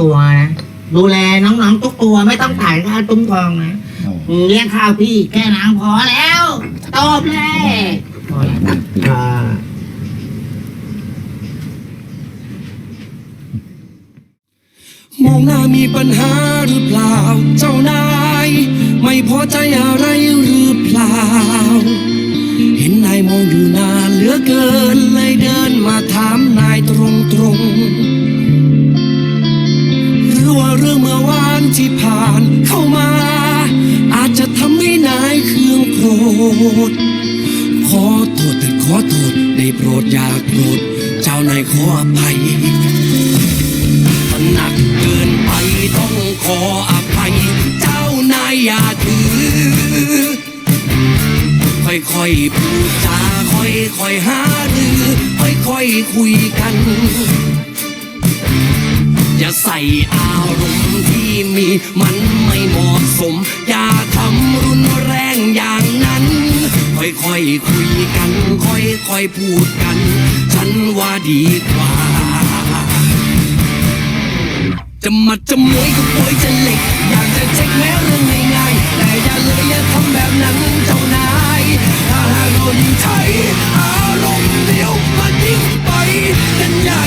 ตัวนะ ดูแลน้องๆทุกตัวไม่ต้องถ่ายค่าตุ้มทองนะเลี้ยงข้าวพี่แค่น้ำพอแล้วตบเลยพอแล้วอ่ามองหน้ามีปัญหาหรือเปล่า เจ้านาย ไม่พอใจอะไรหรือเปล่า เห็นนายมองอยู่นานเหลือเกินเลยเดินมาถามนายตรงตรง ที่ผ่านเข้ามา อาจจะทำให้นายเครื่องโกรธขอโทษแต่ขอโทษได้โปรดอย่าโกรธเจ้านายขออภัยหนักเกินไปต้องขออภัย เจ้านายอย่าถือ ค่อยๆพูดจาค่อยๆหารือค่อยๆคุยกัน อย่าใส่อารมณ์ที่ มี มันไม่เหมาะสม อย่าทำรุนแรงอย่างนั้น ค่อยๆคุยกัน ค่อยๆพูดกัน ฉันว่าดีกว่า จะมาจะมวยก็ปวยจะเหล็ก อยากจะเช็คแม้เรื่องง่ายๆแต่อย่าเลยอย่าทำแบบนั้นเจ้านายถ้าหากเรายิ่งใช้อารมณ์เดียวมันยิ่งไปกันใหญ่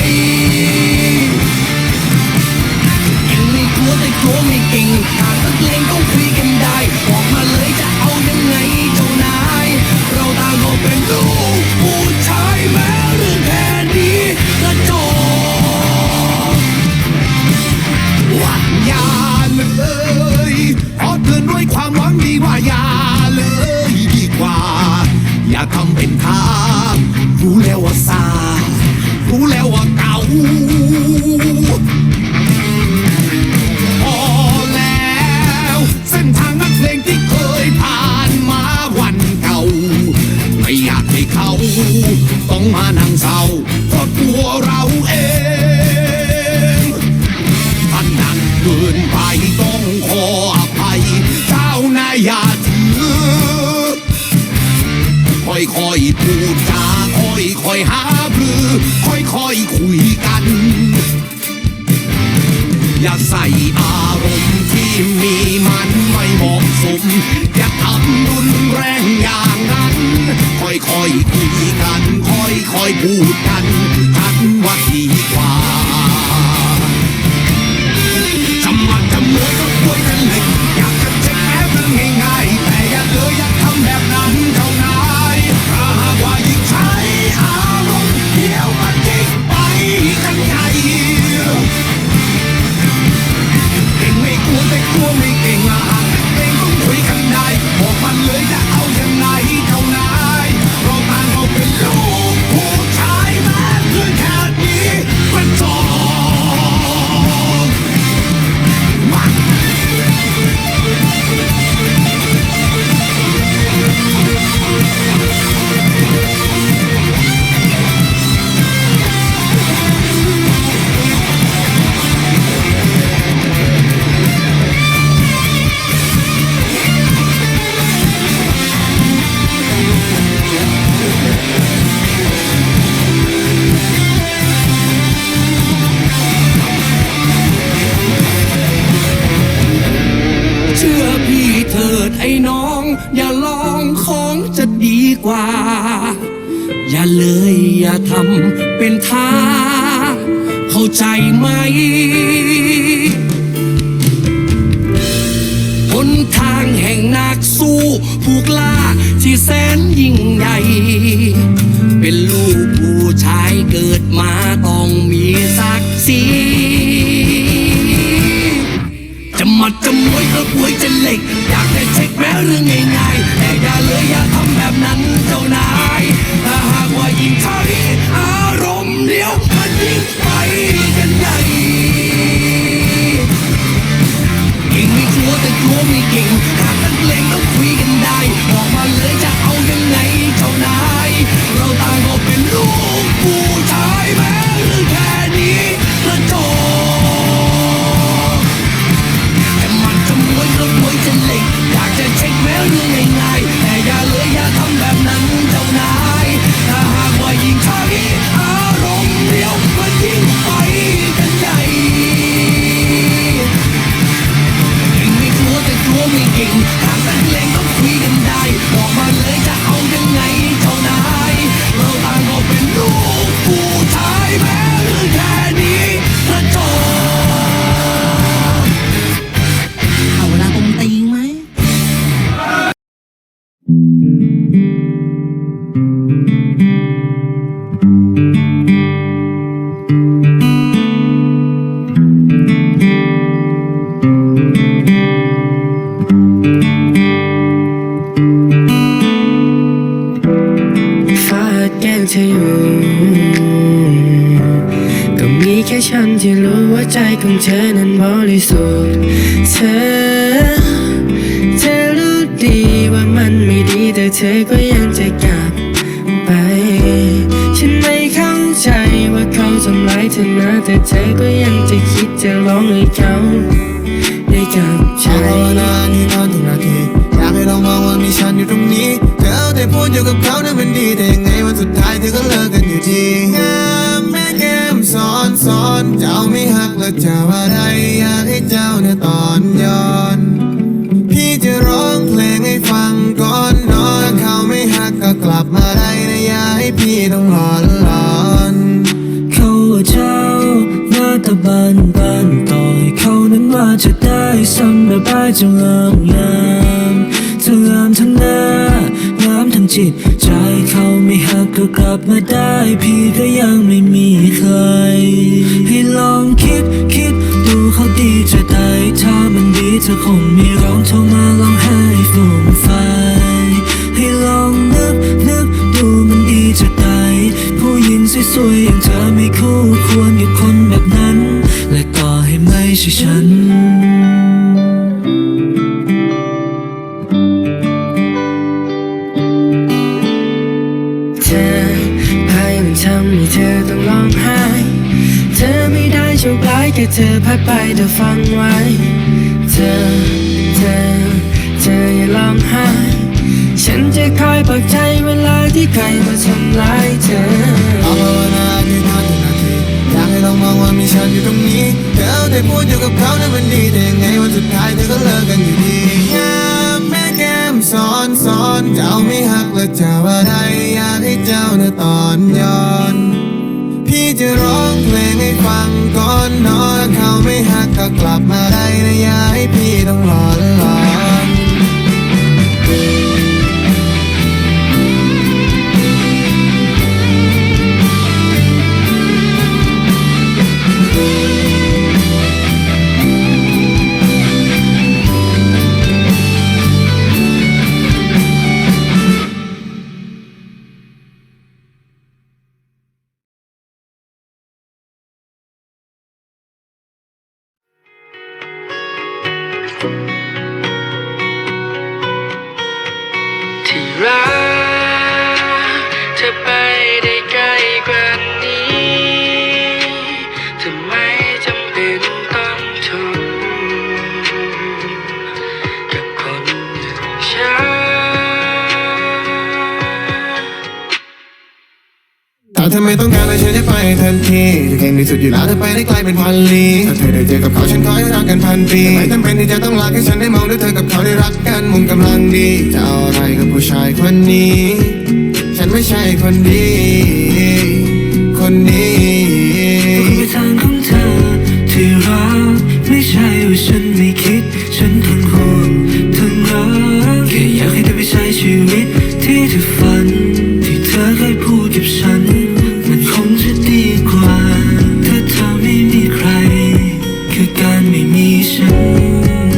ว่ อยๆคุยกัน อย่าใส่อารมณ์ที่มีมันไม่เหมาะสม อย่าทำรุนแรงอย่างนั้น ค่อยๆคุยกัน ค่อยๆพูดกัน อย่าเลยอย่าทำเป็นท่าเข้าใจไหม หนทางแห่งนักสู้ผู้กล้าที่แสนยิ่งใหญ่ เป็นลูกผู้ชายเกิดมาต้องมีศักดิ์ศรีจะมัดจะมวยกระบวยจะเหล็ก อยากจะเช็คแม้เรื่องง่าย thank you แต่เธอก็ยังจะคิดจะร้องให้เขาได้จับใจภาวนาที่นอนทุกนาทีอยากให้ลองมองว่ามีฉันอยู่ตรงนี้เธอได้พูดอยู่กับเขานั้นมันดีแต่ยังไงวันสุดท้ายเธอก็เลิกกันอยู่ดีงามแม่แก้มสอนสอนเจ้าไม่หักแล้วเจ้าอะไรอยากให้เจ้าเนี่ยตอนยอม จะงามงามเธองามทั้งหน้างามทั้งจิต ใจเขาไม่หักก็กลับมาได้ พี่ก็ยังไม่มีใคร ให้ลองคิดคิดดูเขาดีจะตายถ้ามันดีเธอคงไม่ร้องโทรมาร้องไห้ ฉันจะคอยปลอบใจเวลาที่ใครมาทำร้ายเธอภาวนาที่นอนทุกนาทีอยากให้ลองมองว่ามีฉันอยู่ตรงนี้เธอเอาแต่พูดอยู่กับเขาในมันดีแต่ยังไงวันสุดท้ายเธอก็เลิกกันอยู่ดีแม่แก้มสอนสอนเจ้าไม่หักแล้วเจ้าอะไรอยากให้เจ้าเนี่ยตอนย้อน พี่จะร้องเพลงให้ฟังก่อนนอนเขาไม่หักก็กลับมาได้นะอย่าให้พี่ต้องหลอ น ไม่ต้องการอะไรฉันจะไปทันทีเธอเก่งที่สุดอยู่แล้วเธอไปได้ไกลเป็นพันลี้ถ้าเธอได้เจอกับเขาฉันขอให้รักกันพันปีไม่จำเป็นที่จะต้องรักให้ฉันได้มองด้วยเธอกับเขาได้รักกันมุมกำลังดีจะเอาอะไรกับผู้ชายคนนี้ ฉันไม่ใช่คนดี คนนี้ไปทางของเธอที่รักไม่ใช่ว่าฉันไม่คิด ฉันทั้งห่วงทั้งรักแค่อยากให้เธอไปใช้ชีวิตที่เธอ คือก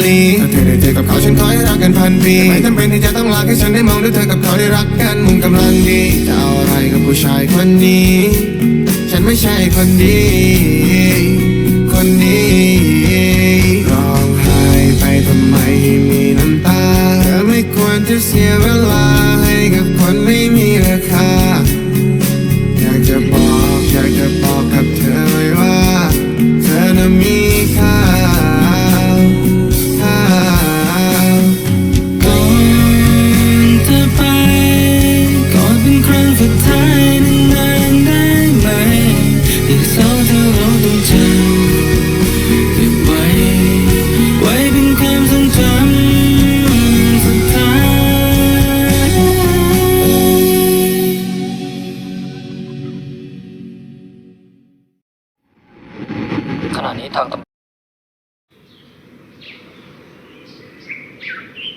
ลเป็นพันลี้ถ้าเธอได้เจอกับเขาฉันขอให้รักกันพันปีไม่จำเป็นที่จะต้องรักให้ฉันได้มองด้วยเธอกับเขาได้รักกันมุมกำลังดีแต่อะไรกับผู้ชายคนนี้ ฉันไม่ใช่คนดี คนนี้ร้องไห้ไปทำไมมีน้ำตาเธอไม่ควรจะเสียเวลาให้กับคนไม่มีราคา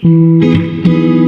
うん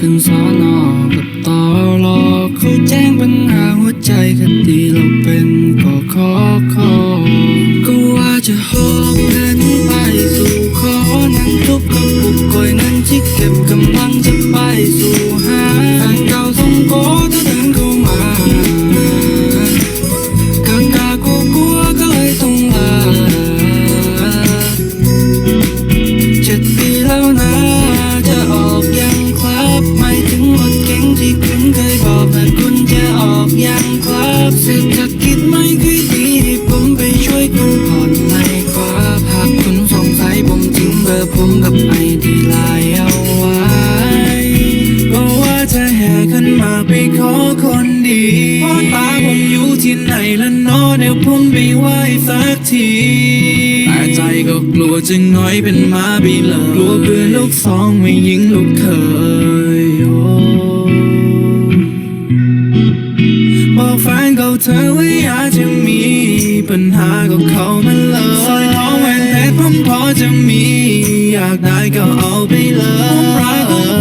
ขึ้นสอนอกับตอรอเขาแจ้งปัญหาหัวใจคดีเราเป็นก็ขอขอก็ว่าจะหอบเงินไปสู่ขอนั้นทุบกระปุกก่อยเงินที่เก็บกำลังจะไปสู่หาแฟนเก่าส่งโกเธอเดินเข้ามา กับไอดีไลน์เอาไว้ก็ว่าจะแห่ขึ้นมาไปขอคนดีพ่อตาผมอยู่ที่ไหนละเนอเดี๋ยวผมไปไหว้สักทีแต่ใจก็กลัวจึงน้อยเป็นหมาบีเลยกลัวปืนลูกสองไม่ยิงลูกเคยโอ้บอกแฟนเก่าเธอว่าอยากจะมีปัญหากับเขามันเลยสร้อยทองแหวนเพชรผมพอจะมี อยากได้ก็เอาไปเลยผมรักของ